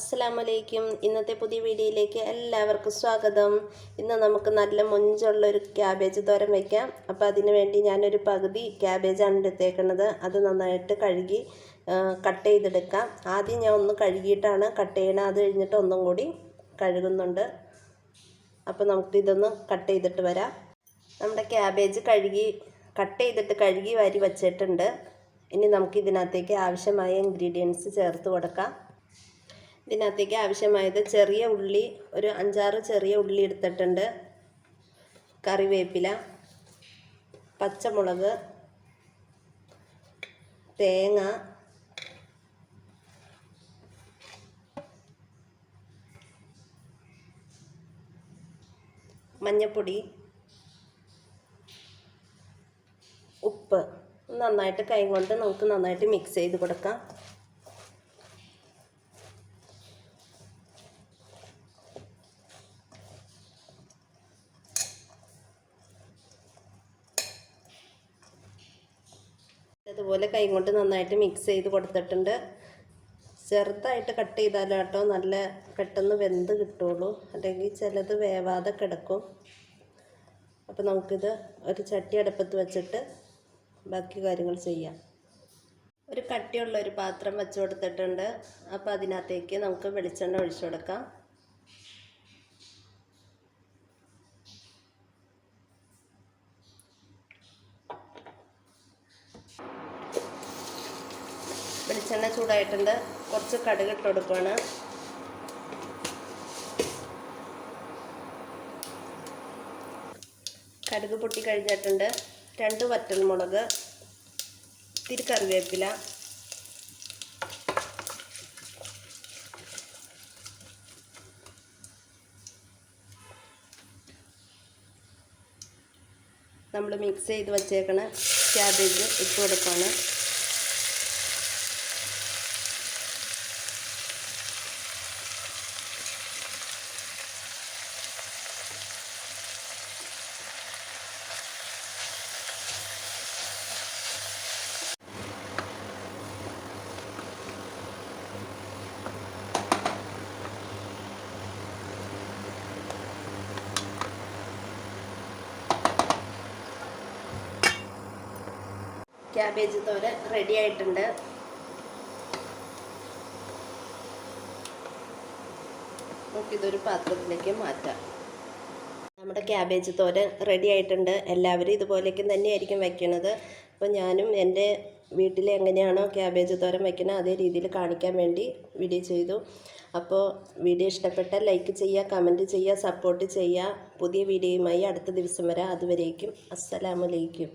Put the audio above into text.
അസ്സലാമലൈക്കും. ഇന്നത്തെ പുതിയ വീഡിയോയിലേക്ക് എല്ലാവർക്കും സ്വാഗതം. ഇന്ന് നമുക്ക് നല്ല മൊഞ്ചുള്ള ഒരു ക്യാബേജ് തോരൻ വയ്ക്കാം അപ്പോൾ അതിന് വേണ്ടി ഞാനൊരു പകുതി ക്യാബേജാണ് എടുത്തേക്കുന്നത് അത് നന്നായിട്ട് കഴുകി കട്ട് ചെയ്തെടുക്കാം. ആദ്യം ഞാൻ ഒന്ന് കഴുകിയിട്ടാണ് കട്ട് ചെയ്യണം അത് കഴിഞ്ഞിട്ട് ഒന്നും കൂടി കഴുകുന്നുണ്ട്. അപ്പോൾ നമുക്ക് ഇതൊന്ന് കട്ട് ചെയ്തിട്ട് വരാം. നമ്മുടെ ക്യാബേജ് കഴുകി കട്ട് ചെയ്തിട്ട് കഴുകി വാരി വച്ചിട്ടുണ്ട്. ഇനി നമുക്ക് ഇതിനകത്തേക്ക് ആവശ്യമായ ഇൻഗ്രീഡിയൻസ് ചേർത്ത് കൊടുക്കാം. ഇതിനകത്തേക്ക് ആവശ്യമായത് ചെറിയ ഉള്ളി ഒരു അഞ്ചാറ് ചെറിയ ഉള്ളി എടുത്തിട്ടുണ്ട്. കറിവേപ്പില പച്ചമുളക് തേങ്ങ മഞ്ഞൾപ്പൊടി ഉപ്പ്. നന്നായിട്ട് കൈ കൊണ്ട് നമുക്ക് നന്നായിട്ട് മിക്സ് ചെയ്ത് കൊടുക്കാം. അതുപോലെ കൈ കൊണ്ട് നന്നായിട്ട് മിക്സ് ചെയ്ത് കൊടുത്തിട്ടുണ്ട്. ചെറുതായിട്ട് കട്ട് ചെയ്താലും കേട്ടോ നല്ല പെട്ടെന്ന് വെന്ത് കിട്ടുള്ളൂ. അല്ലെങ്കിൽ ചിലത് വേവാതെ കിടക്കും. അപ്പോൾ നമുക്കിത് ഒരു ചട്ടി അടുപ്പത്ത് വെച്ചിട്ട് ബാക്കി കാര്യങ്ങൾ ചെയ്യാം. ഒരു കട്ടിയുള്ള ഒരു പാത്രം വെച്ച് കൊടുത്തിട്ടുണ്ട്. അപ്പോൾ അതിനകത്തേക്ക് നമുക്ക് വെളിച്ചെണ്ണ ഒഴിച്ചു കൊടുക്കാം. വെളിച്ചെണ്ണ ചൂടായിട്ടുണ്ട്. കുറച്ച് കടുക് ഇട്ട് കൊടുക്കുകയാണ് കടുക് പൊട്ടി കഴിഞ്ഞിട്ടുണ്ട്. രണ്ട് വറ്റൽ മുളക് ഇത്തിരി കറിവേപ്പില. നമ്മൾ മിക്സ് ചെയ്ത് വച്ചേക്കണ ക്യാബേജ് ഇട്ട് കൊടുക്കുകയാണ് ക്യാബേജ് തോര റെഡി ആയിട്ടുണ്ട്. നമുക്കിതൊരു പാത്രത്തിലേക്ക് മാറ്റാം. നമ്മുടെ ക്യാബേജ് തോരൻ റെഡി ആയിട്ടുണ്ട്. എല്ലാവരും ഇതുപോലേക്കും തന്നെയായിരിക്കും വയ്ക്കുന്നത് അപ്പോൾ ഞാനും എന്റെ വീട്ടിൽ എങ്ങനെയാണോ ക്യാബേജ് തോരൻ വയ്ക്കുന്നത് അതേ രീതിയിൽ കാണിക്കാൻ വേണ്ടി വീഡിയോ ചെയ്തു. അപ്പോൾ വീഡിയോ ഇഷ്ടപ്പെട്ടാൽ ലൈക്ക് ചെയ്യുക കമന്റ് ചെയ്യുക സപ്പോർട്ട് ചെയ്യുക. പുതിയ വീഡിയോയുമായി അടുത്ത ദിവസം വരാം. അതുവരേക്കും അസ്സലാമലൈക്കും